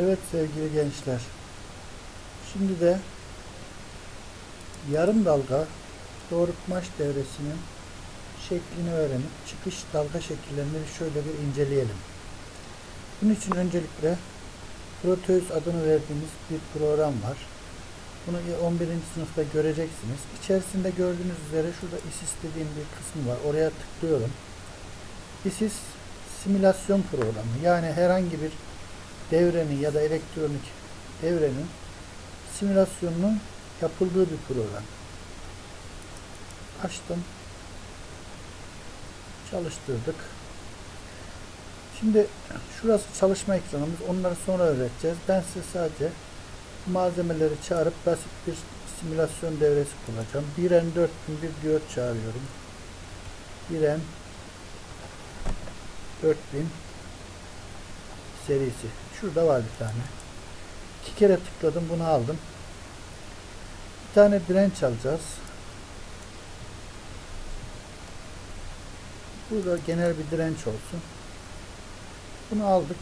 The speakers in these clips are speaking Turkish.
Evet sevgili gençler. Şimdi de yarım dalga doğrultmaç devresinin şeklini öğrenip çıkış dalga şekillerini şöyle bir inceleyelim. Bunun için öncelikle Proteus adını verdiğimiz bir program var. Bunu 11. sınıfta göreceksiniz. İçerisinde gördüğünüz üzere şurada ISIS dediğim bir kısmı var. Oraya tıklıyorum. ISIS simülasyon programı. Yani herhangi bir devrenin ya da elektronik devrenin simülasyonunun yapıldığı bir program. Açtım. Çalıştırdık. Şimdi şurası çalışma ekranımız. Onları sonra öğreteceğiz. Ben size sadece malzemeleri çağırıp basit bir simülasyon devresi kuracağım. 1N 4000 bir diyot çağırıyorum. 1N 4000 serisi. Şurada var bir tane. İki kere tıkladım bunu aldım. Bir tane direnç alacağız. Burada genel bir direnç olsun. Bunu aldık.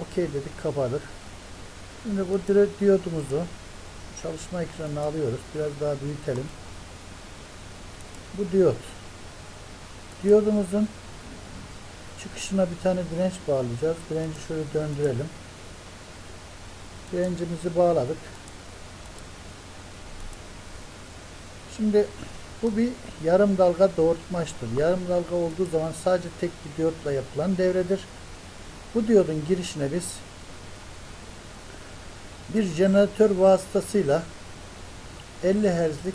Okey dedik kapadık. Şimdi bu diyodumuzu çalışma ekranına alıyoruz. Biraz daha büyütelim. Bu diyot. Diyodumuzun çıkışına bir tane direnç bağlayacağız. Direnci şöyle döndürelim. Direncimizi bağladık. Şimdi bu bir yarım dalga doğrultmaçtır. Yarım dalga olduğu zaman sadece tek bir diyotla yapılan devredir. Bu diyodun girişine biz bir jeneratör vasıtasıyla 50 Hz'lik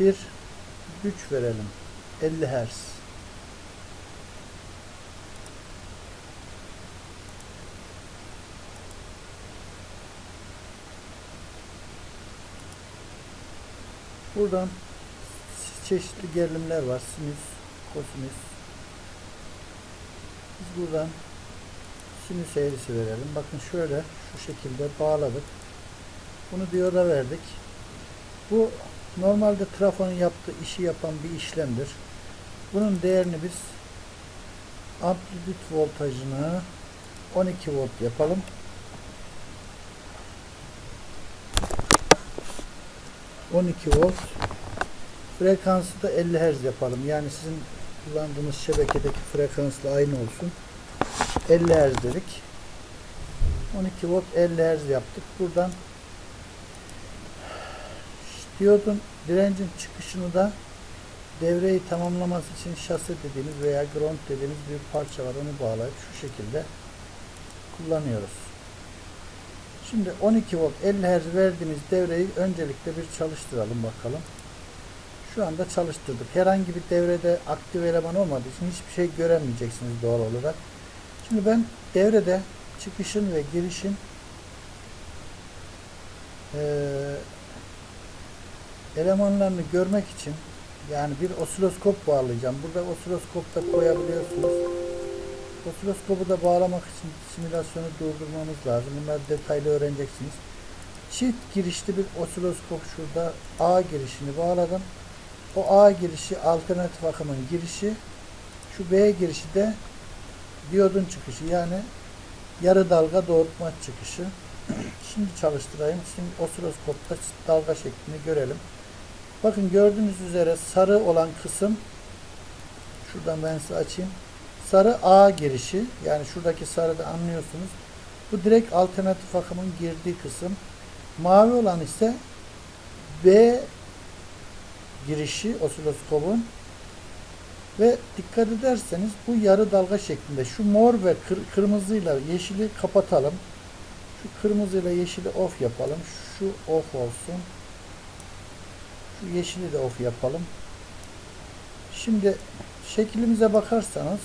bir güç verelim. 50 Hz. Buradan çeşitli gerilimler var. Sinüs, kosinüs. Biz buradan sinüs eğrisi verelim. Bakın şöyle şu şekilde bağladık. Bunu diyoda verdik. Bu normalde trafonun yaptığı işi yapan bir işlemdir. Bunun değerini biz amplitüt voltajını 12 volt yapalım. ...12 volt... ...frekansı da 50 Hz yapalım. Yani sizin kullandığınız şebekedeki frekansla aynı olsun. 50 Hz dedik. 12 volt 50 Hz yaptık. Buradan diyodun direncin çıkışını da devreyi tamamlaması için şase dediğimiz veya ground dediğimiz bir parça var. Onu bağlayıp şu şekilde kullanıyoruz. Şimdi 12 volt 50 Hz verdiğimiz devreyi öncelikle bir çalıştıralım bakalım. Şu anda çalıştırdık. Herhangi bir devrede aktif eleman olmadığı için hiçbir şey göremeyeceksiniz doğal olarak. Şimdi ben devrede çıkışın ve girişin eee elemanlarını görmek için yani bir osiloskop bağlayacağım. Burada osiloskop da koyabiliyorsunuz. Osiloskopu da bağlamak için simülasyonu durdurmamız lazım. Bunları detaylı öğreneceksiniz. Çift girişli bir osiloskop şurada A girişini bağladım. O A girişi alternatif akımın girişi. Şu B girişi de diyodun çıkışı. Yani yarı dalga doğrultma çıkışı. Şimdi çalıştırayım. Şimdi osiloskopta dalga şeklini görelim. Bakın gördüğünüz üzere sarı olan kısım şuradan ben size açayım. Sarı A girişi yani şuradaki sarıda anlıyorsunuz. Bu direkt alternatif akımın girdiği kısım. Mavi olan ise B girişi osiloskopun ve dikkat ederseniz bu yarı dalga şeklinde. Şu mor ve kır, kırmızıyla yeşili kapatalım. Şu kırmızıyla yeşili off yapalım. Şu off olsun. Şu yeşili de off yapalım. Şimdi şeklimize bakarsanız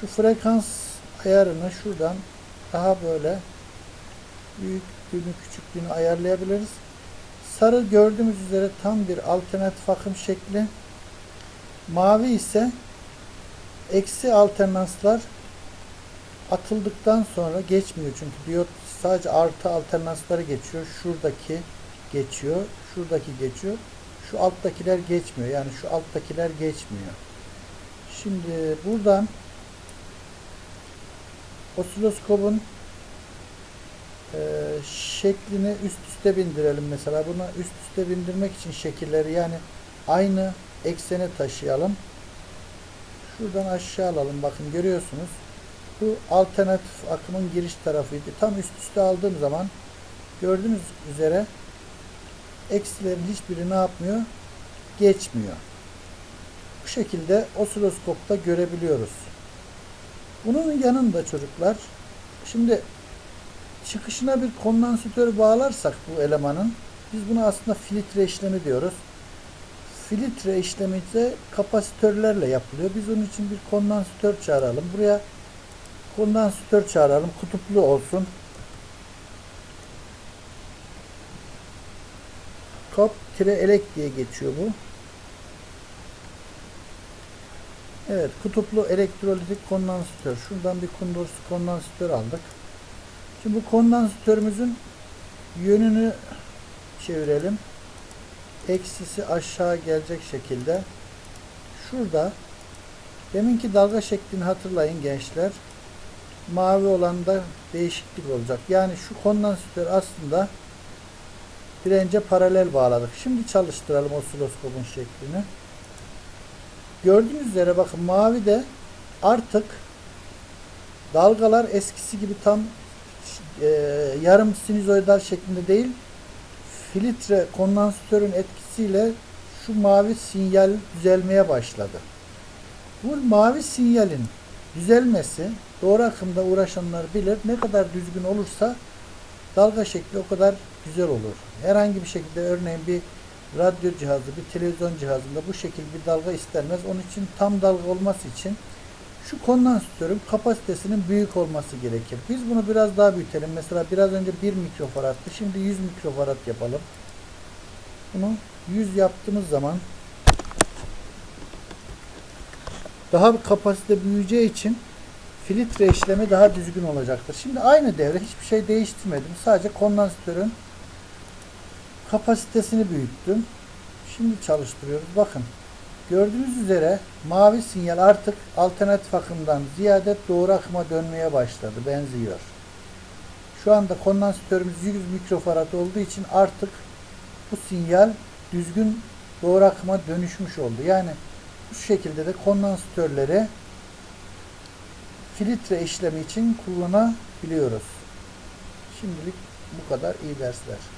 şu frekans ayarını şuradan daha böyle büyüklüğünü küçüklüğünü ayarlayabiliriz. Sarı gördüğümüz üzere tam bir alternatif akım şekli. Mavi ise eksi alternanslar atıldıktan sonra geçmiyor. Çünkü diyot sadece artı alternansları geçiyor. Şuradaki geçiyor. Şuradaki geçiyor. Şu alttakiler geçmiyor. Yani şu alttakiler geçmiyor. Şimdi buradan osiloskopun e, şeklini üst üste bindirelim mesela. Buna üst üste bindirmek için şekilleri yani aynı eksene taşıyalım. Şuradan aşağı alalım. Bakın görüyorsunuz. Bu alternatif akımın giriş tarafıydı. Tam üst üste aldığım zaman gördüğünüz üzere eksilerin hiçbiri ne yapmıyor? Geçmiyor. Bu şekilde osiloskopta görebiliyoruz. Bunun yanında çocuklar şimdi çıkışına bir kondansatör bağlarsak bu elemanın biz buna aslında filtre işlemi diyoruz. Filtre işlemi ise kapasitörlerle yapılıyor. Biz onun için bir kondansatör çağıralım. Buraya kondansatör çağıralım. Kutuplu olsun. Kap tire elek diye geçiyor bu. Evet, kutuplu elektrolitik kondansatör. Şuradan bir kondansatör aldık. Şimdi bu kondansatörümüzün yönünü çevirelim. Eksisi aşağı gelecek şekilde. Şurada deminki dalga şeklini hatırlayın gençler. Mavi olanda değişiklik olacak. Yani şu kondansatör aslında dirence paralel bağladık. Şimdi çalıştıralım osiloskopun şeklini. Gördüğünüz üzere bakın mavi de artık dalgalar eskisi gibi tam e, yarım sinüzoidal şeklinde değil filtre kondansatörün etkisiyle şu mavi sinyal düzelmeye başladı. Bu mavi sinyalin düzelmesi doğru akımda uğraşanlar bilir ne kadar düzgün olursa dalga şekli o kadar güzel olur. Herhangi bir şekilde örneğin bir radyo cihazı, bir televizyon cihazında bu şekilde bir dalga istenmez. Onun için tam dalga olması için şu kondansatörün kapasitesinin büyük olması gerekir. Biz bunu biraz daha büyütelim. Mesela biraz önce 1 mikrofarattı. Şimdi 100 mikrofarad yapalım. Bunu 100 yaptığımız zaman daha bir kapasite büyüyeceği için filtre işlemi daha düzgün olacaktır. Şimdi aynı devre hiçbir şey değiştirmedim. Sadece kondansatörün kapasitesini büyüttüm. Şimdi çalıştırıyoruz. Bakın. Gördüğünüz üzere mavi sinyal artık alternatif akımdan ziyade doğru akıma dönmeye başladı. Benziyor. Şu anda kondansatörümüz 100 mikrofarad olduğu için artık bu sinyal düzgün doğru akıma dönüşmüş oldu. Yani bu şekilde de kondansatörleri filtre işlemi için kullanabiliyoruz. Şimdilik bu kadar iyi dersler.